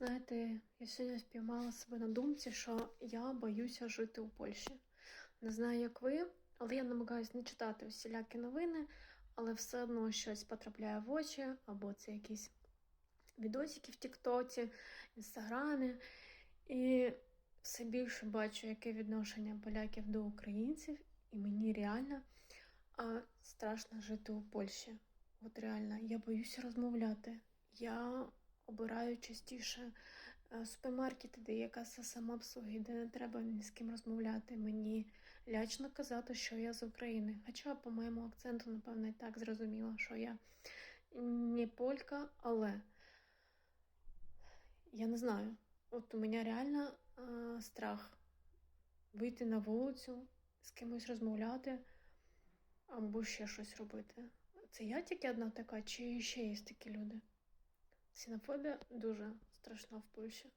Знаєте, я сьогодні спіймала себе на думці, що я боюся жити у Польщі. Не знаю, як ви, але я намагаюся не читати усілякі новини, але все одно щось потрапляє в очі, або це якісь відосики в Тіктоці, Інстаграмі. І все більше бачу, яке відношення поляків до українців, і мені реально а, страшно жити у Польщі. От реально, я боюся розмовляти. Я обираю частіше е, супермаркети, де є каса самообслуги, де не треба ні з ким розмовляти. Мені лячно казати, що я з України. Хоча по моєму акценту, напевно, і так зрозуміло, що я не полька, але я не знаю. От у мене реально е, страх вийти на вулицю, з кимось розмовляти або ще щось робити. Це я тільки одна така, чи ще є такі люди? Ксенофобія дуже страшна в Польщі.